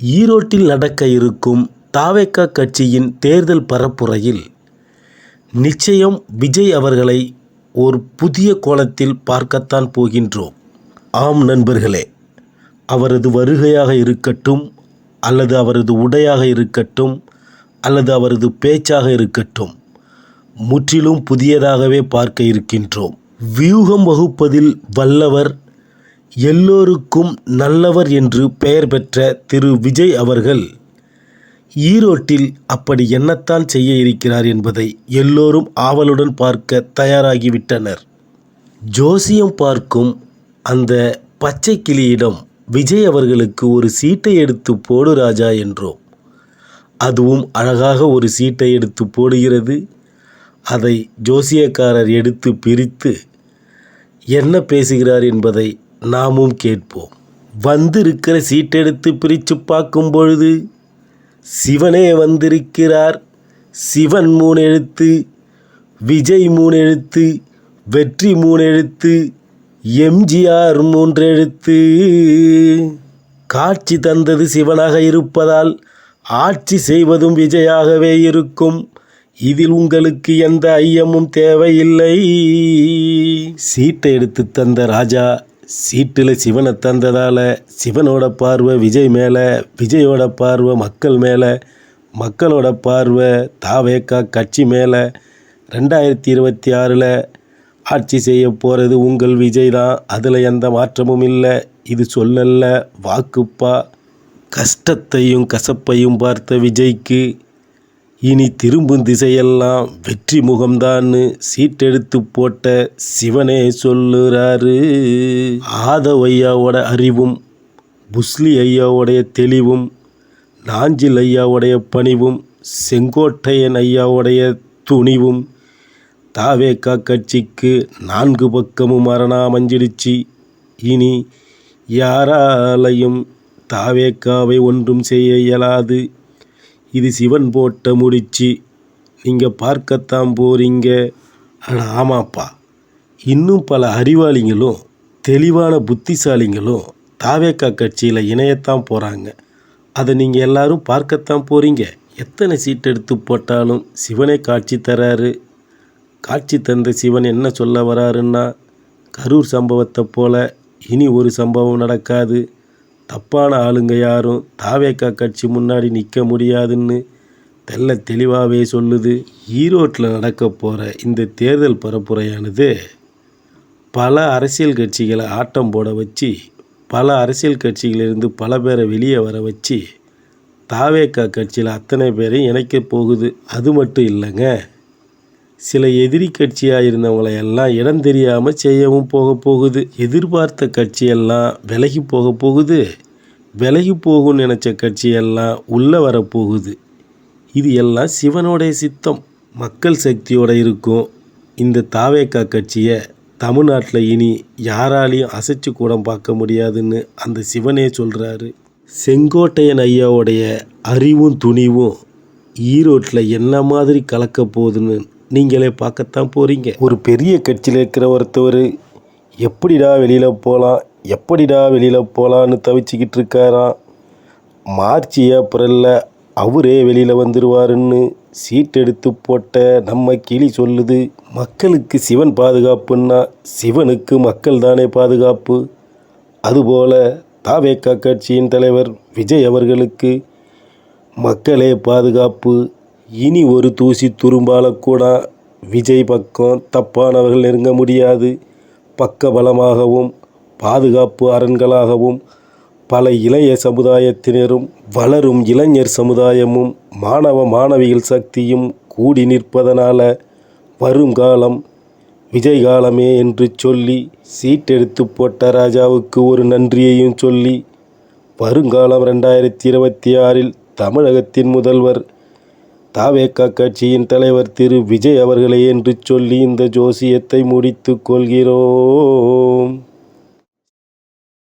ஈரோட்டில் நடக்க இருக்கும் தாவேகா கட்சியின் தேர்தல் பரப்புரையில் நிச்சயம் விஜய் அவர்களை ஒரு புதிய கோலத்தில் பார்க்கத்தான் போகின்றோம். ஆம் நண்பர்களே அவரது வருகையாக இருக்கட்டும் அல்லது அவரது உடையாக இருக்கட்டும் அல்லது அவரது பேச்சாக இருக்கட்டும் முற்றிலும் புதியதாகவே பார்க்க இருக்கின்றோம். வியூகம் வகுப்பதில் வல்லவர் எல்லோருக்கும் நல்லவர் என்று பெயர் பெற்ற திரு விஜய் அவர்கள் ஈரோட்டில் அப்படி என்னத்தான் செய்ய இருக்கிறார் என்பதை எல்லோரும் ஆவலுடன் பார்க்க தயாராகிவிட்டனர். ஜோசியம் பார்க்கும் அந்த பச்சை கிளியிடம் விஜய் அவர்களுக்கு ஒரு சீட்டை எடுத்து போடு ராஜா என்றோம். அதுவும் அழகாக ஒரு சீட்டை எடுத்து போடுகிறது. அதை ஜோசியக்காரர் எடுத்து பிரித்து என்ன பேசுகிறார் என்பதை நாமும் கேட்போம். வந்திருக்கிற சீட்டெடுத்து பிரித்து பார்க்கும் பொழுது சிவனே வந்திருக்கிறார். சிவன் மூணு எழுத்து விஜய் மூணு எழுத்து வெற்றி மூணு எழுத்து எம்ஜிஆர் மூன்று எழுத்து. காட்சி தந்தது சிவனாக இருப்பதால் ஆட்சி செய்வதும் விஜயாகவே இருக்கும். இதில் உங்களுக்கு எந்த ஐயமும் தேவையில்லை. சீட்டை எடுத்து தந்த ராஜா சீட்டில் சிவனை தந்ததால் சிவனோட பார்வை விஜய் மேலே விஜயோட பார்வை மக்கள் மேலே மக்களோட பார்வை தாவேக்கா கட்சி மேலே. ரெண்டாயிரத்தி இருபத்தி ஆறில் ஆட்சி செய்ய போகிறது உங்கள் விஜய் தான். அதில் எந்த மாற்றமும் இல்லை. இது சொல்லல்ல வாக்குப்பா கஷ்டத்தையும் கசப்பையும் பார்த்த விஜய்க்கு இனி திரும்பும் திசையெல்லாம் வெற்றி முகம்தான்னு சீட்டெடுத்து போட்ட சிவனே சொல்லுறாரு. ஆதவ் ஐயாவோட அறிவும் புஸ்லி ஐயாவுடைய தெளிவும் நாஞ்சில் ஐயாவுடைய பணிவும் செங்கோட்டையன் ஐயாவுடைய துணிவும் தாவேக்கா கட்சிக்கு நான்கு பக்கமும் மரணாமஞ்சிடுச்சு இனி யாராலையும் தாவேக்காவை ஒன்றும் செய்ய இயலாது. இது சிவன் போட்ட முடிச்சு. நீங்கள் பார்க்கத்தான் போகிறீங்க ஆனால் ஆமாப்பா. இன்னும் பல அறிவாளிகளும் தெளிவான புத்திசாலிங்களும் தாவேக்கா கட்சியில் இணையத்தான் போகிறாங்க அதை நீங்கள் எல்லாரும் பார்க்கத்தான் போகிறீங்க எத்தனை சீட் எடுத்து போட்டாலும் சிவனே காட்சி தராரு. காட்சி தந்த சிவன் என்ன சொல்ல வராருன்னா கரூர் சம்பவத்தை போல இனி ஒரு சம்பவம் நடக்காது. தப்பான ஆளுங்க யாரும்? தாவேக்கா கட்சி முன்னாடி நிற்க முடியாதுன்னு தெல்ல தெளிவாகவே சொல்லுது. ஈரோட்டில் நடக்க போகிற இந்த தேர்தல் பரப்புரையானது பல அரசியல் கட்சிகளை ஆட்டம் போட வச்சு பல அரசியல் கட்சிகளிலிருந்து பல பேரை வெளியே வர வச்சு தாவேக்கா கட்சியில் அத்தனை பேரையும் இணைக்க போகுது. அது மட்டும் இல்லைங்க சில எதிரி கட்சியாக இருந்தவங்களை எல்லாம் இடம் தெரியாமல் செய்யவும் போக போகுது. எதிர்பார்த்த கட்சியெல்லாம் விலகி போக போகுது. விலகி போகும் நினச்ச கட்சியெல்லாம் உள்ளே வரப்போகுது. இது எல்லாம் சிவனுடைய சித்தம். மக்கள் சக்தியோடு இருக்கும். இந்த தாவேக்கா கட்சியை தமிழ்நாட்டில் இனி யாராலையும் அசைச்சு கூட பார்க்க முடியாதுன்னு அந்த சிவனே சொல்கிறாரு செங்கோட்டையன் ஐயாவுடைய அறிவும் துணிவும் ஈரோட்டில் என்ன மாதிரி கலக்க போகுதுன்னு நீங்களே பார்க்கத்தான் போகிறீங்க ஒரு பெரிய கட்சியில் இருக்கிற ஒருத்தவர் எப்படிடா வெளியில் போகலாம் எப்படிடா வெளியில் போகலான்னு தவிச்சிக்கிட்டு இருக்காராம். மார்ச் ஏப்ரலில் அவரே வெளியில் வந்துடுவாருன்னு சீட் எடுத்து போட்ட நம்ம கிளி சொல்லுது மக்களுக்கு சிவன் பாதுகாப்புன்னா சிவனுக்கு மக்கள் தானே பாதுகாப்பு. அதுபோல் தாவேக்கா கட்சியின் தலைவர் விஜய் அவர்களுக்கு மக்களே பாதுகாப்பு. இனி ஒரு தூசி துரும்பால கூட விஜய் பக்கம் தப்பானவர்கள் நெருங்க முடியாது. பக்கபலமாகவும் பாதுகாப்பு அரண்களாகவும் பல இளைய சமுதாயத்தினரும் வளரும் இளைஞர் சமுதாயமும் மாணவ மாணவிகள் சக்தியும் கூடி நிற்பதனால வருங்காலம் விஜய் காலமே என்று சொல்லி சீட்டெடுத்து போட்ட ராஜாவுக்கு ஒரு நன்றியையும் சொல்லி வருங்காலம் ரெண்டாயிரத்தி இருபத்தி ஆறில் தமிழகத்தின் முதல்வர் தாவேக்கா கட்சியின் தலைவர் திரு விஜய் அவர்களே என்று சொல்லி இந்த ஜோசியத்தை முடித்து கொள்கிறோம்.